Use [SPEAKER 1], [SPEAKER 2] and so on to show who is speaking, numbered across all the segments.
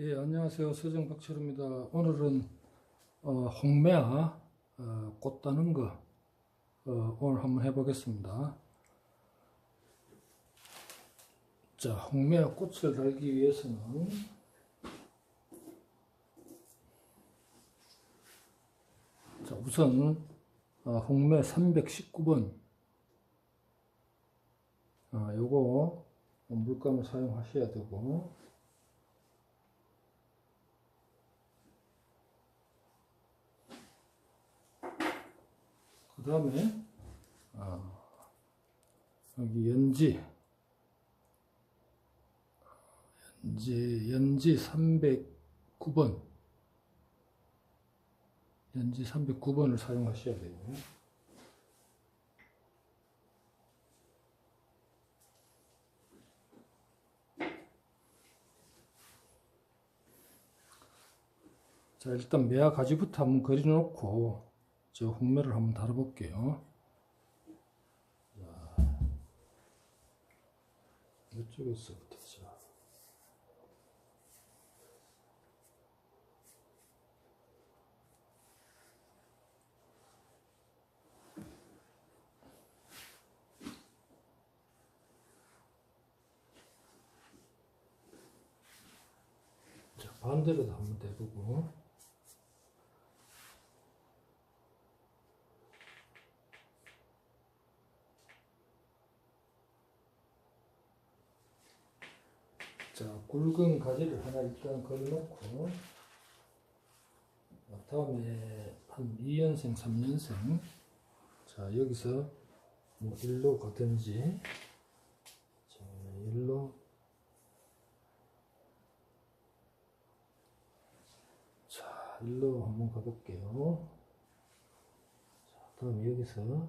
[SPEAKER 1] 예, 안녕하세요. 서정 박철입니다. 오늘은 어, 홍매화 어, 꽃 따는 거 어, 오늘 한번 해보겠습니다. 자, 홍매화 꽃을 달기 위해서는 자, 우선 어, 홍매 319번 아, 요거 물감을 사용하셔야 되고 그 다음에 아, 여기 연지 연지 연지 309번 연지 309번을 사용하셔야 돼요. 자 일단 매화 가지부터 한번 그려놓고 저 홍매를 한번 달아볼게요. 자, 이쪽에서부터 자. 자, 반대로도 한번 대보고 자, 굵은 가지를 하나 일단 걸어놓고 어, 다음에 한 2년생, 3년생. 자, 여기서 뭐 일로 가든지 자, 일로. 자, 일로 한번 가볼게요. 자, 다음 여기서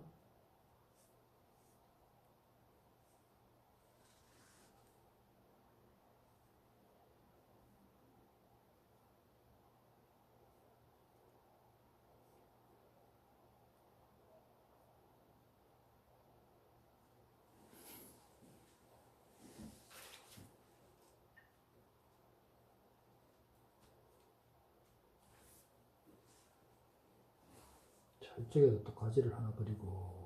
[SPEAKER 1] 이쪽에도 또 가지를 하나 그리고.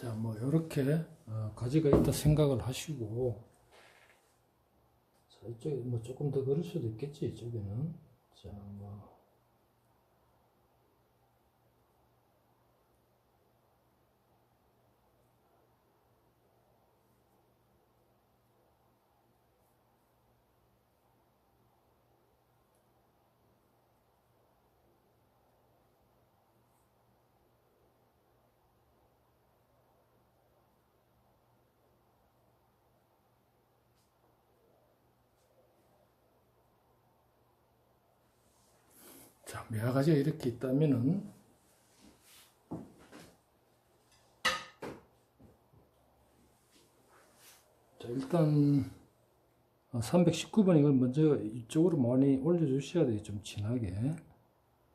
[SPEAKER 1] 자, 뭐, 요렇게, 어, 가지가 있다 생각을 하시고, 자, 이쪽에 뭐 조금 더 그릴 수도 있겠지, 이쪽에는. 자, 뭐. 자, 매화가지가 이렇게 있다면은, 자, 일단, 319번 이걸 먼저 이쪽으로 많이 올려주셔야 돼요. 좀 진하게.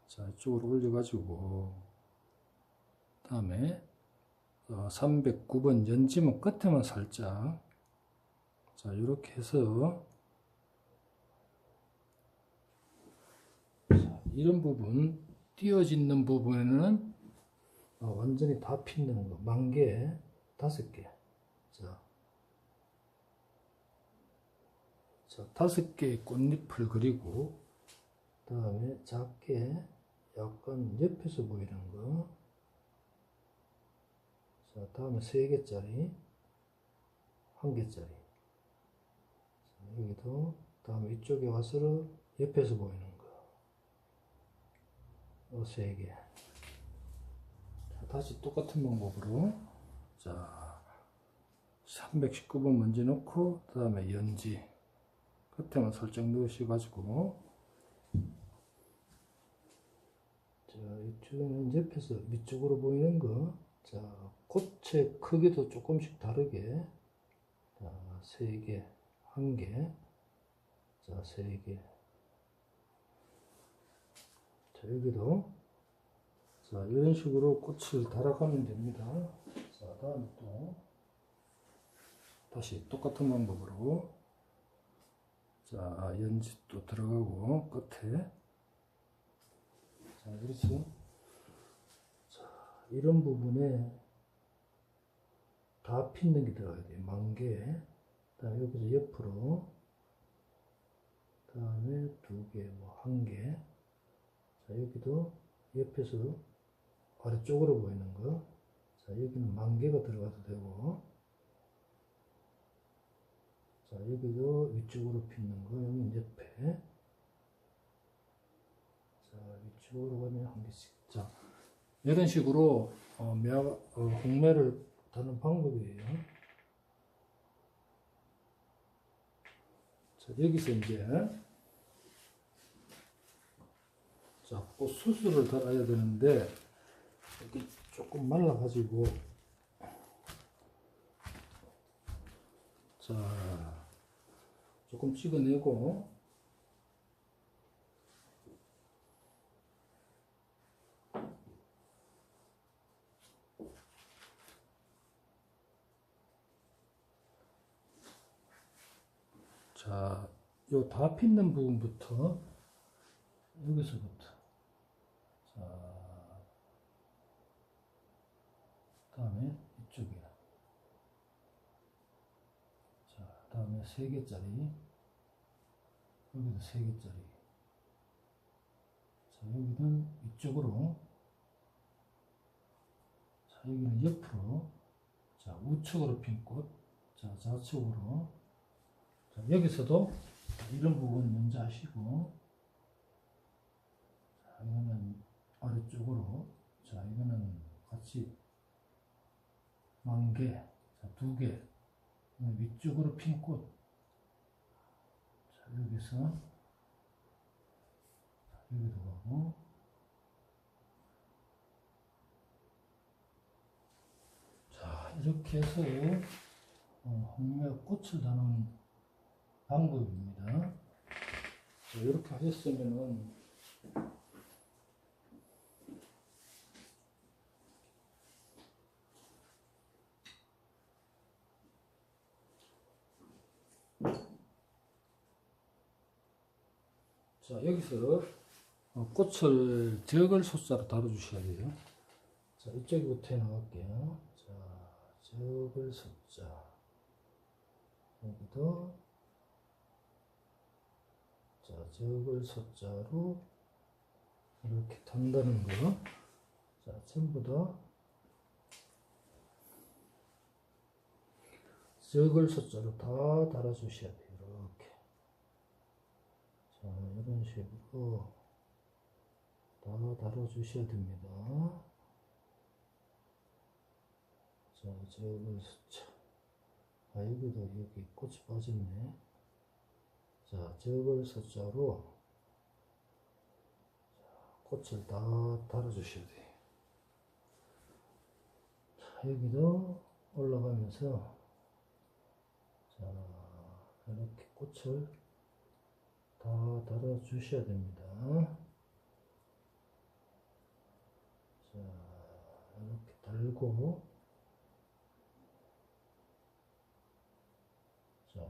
[SPEAKER 1] 자, 이쪽으로 올려가지고, 다음에, 309번 연지문 끝에만 살짝, 자, 이렇게 해서, 이런 부분 띄어짓는 부분에는 어, 완전히 다 핀는 거 만개 다섯 개. 자, 자 다섯 개의 꽃잎을 그리고 다음에 작게 약간 옆에서 보이는 거. 자, 다음에 세 개짜리, 한 개짜리. 자, 여기도 다음에 이쪽에 와서 옆에서 보이는 거. 요세 개. 자, 다시 똑같은 방법으로. 자 319번 먼저 넣고 그 다음에 연지. 끝에만 설정 넣으셔 가지고. 자 이쪽에는 옆에서 밑쪽으로 보이는 거. 자 꽃의 크기도 조금씩 다르게. 자, 세 개, 한 개, 자, 세 개. 자, 여기도 자, 이런 식으로 꽃을 달아가면 됩니다. 자, 다음에 또 다시 똑같은 방법으로 자, 연지 또 들어가고 끝에 자, 그렇죠. 자, 이런 부분에 다 핀는 게 들어가야 돼요. 만개. 다음에 여기서 옆으로. 다음에 두 개, 뭐 한 개. 자, 여기도 옆에서 아래쪽으로 보이는 거. 자, 여기는 만개가 들어가도 되고. 자, 여기도 위쪽으로 핀는 거. 여기 옆에. 자, 위쪽으로 가면 한 개씩. 자, 이런 식으로 어, 매, 어, 홍매를 다는 방법이에요. 자, 여기서 이제 자, 꽃 수술을 달아야 되는데 여기 조금 말라가지고. 자, 조금 찍어내고. 자, 요 다 핀는 부분부터 여기서부터 자, 다음에 이쪽에 자, 다음에 세 개짜리. 여기도 세 개짜리. 자, 여기는 이쪽으로. 자, 여기는 옆으로. 자, 우측으로 핀 꽃, 자, 좌측으로. 자, 여기서도 이런 부분 먼저 하시고, 자, 이거는 아래쪽으로, 자, 이거는 같이 만 개, 자, 두 개, 위쪽으로 핀 꽃. 자, 여기서, 여기도 가고, 자, 이렇게 해서, 어, 홍매 꽃을 다는 방법입니다. 자, 이렇게 하셨으면은 자 여기서 어, 꽃을 적을 숫자로 다뤄주셔야 돼요. 자 이쪽부터 나갈게요. 자 적을 숫자 여기도 자, 적을 숫자로 이렇게 단다는 거. 자, 전부 다 적을 숫자로 다 달아주셔야 돼요. 이렇게. 자, 이런 식으로 다 달아주셔야 됩니다. 자, 적을 숫자. 아, 여기도 여기 꽃이 빠졌네. 자, 적을 숫자로 꽃을 다 달아주셔야 돼요. 자, 여기도 올라가면서 자, 이렇게 꽃을 다 달아 주셔야 됩니다. 자, 이렇게 달고. 자,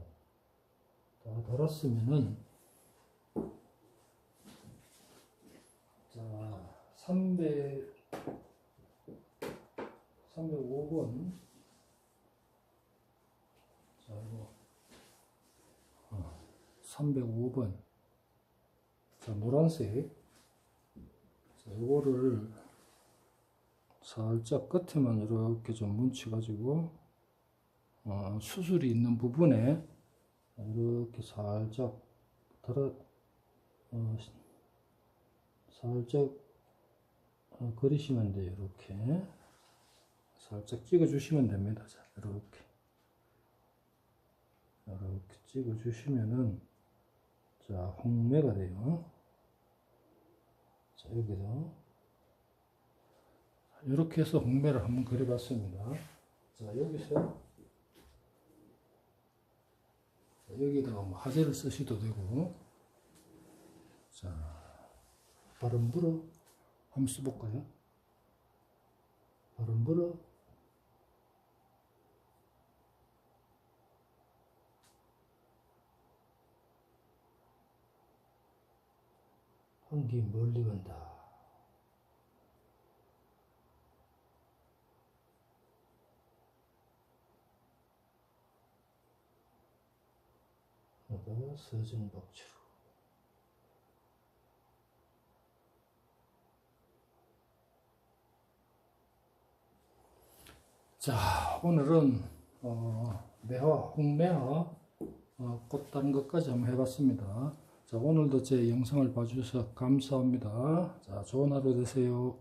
[SPEAKER 1] 다 달았으면은 자 300, 305번. 자 이거. 어, 305번 자 노란색 자 이거를 살짝 끝에만 이렇게 좀 뭉쳐 가지고 어, 수술이 있는 부분에 이렇게 살짝 달아 어, 살짝 어, 그리시면 돼요. 이렇게 살짝 찍어 주시면 됩니다. 자, 이렇게 이렇게 찍어 주시면은 자 홍매가 돼요. 자 여기서. 이렇게 해서 홍매를 한번 그려봤습니다. 자, 여기서. 자, 여기다가 뭐 하재를 쓰셔도 되고. 자, 발음 불어. 한번 써볼까요? 발음 불어 한기 멀리 간다. 하다가 서정박추로 자 오늘은 어, 매화 홍매화 어, 꽃 다는 것까지 한번 해봤습니다 자 오늘도 제 영상을 봐주셔서 감사합니다. 자 좋은 하루 되세요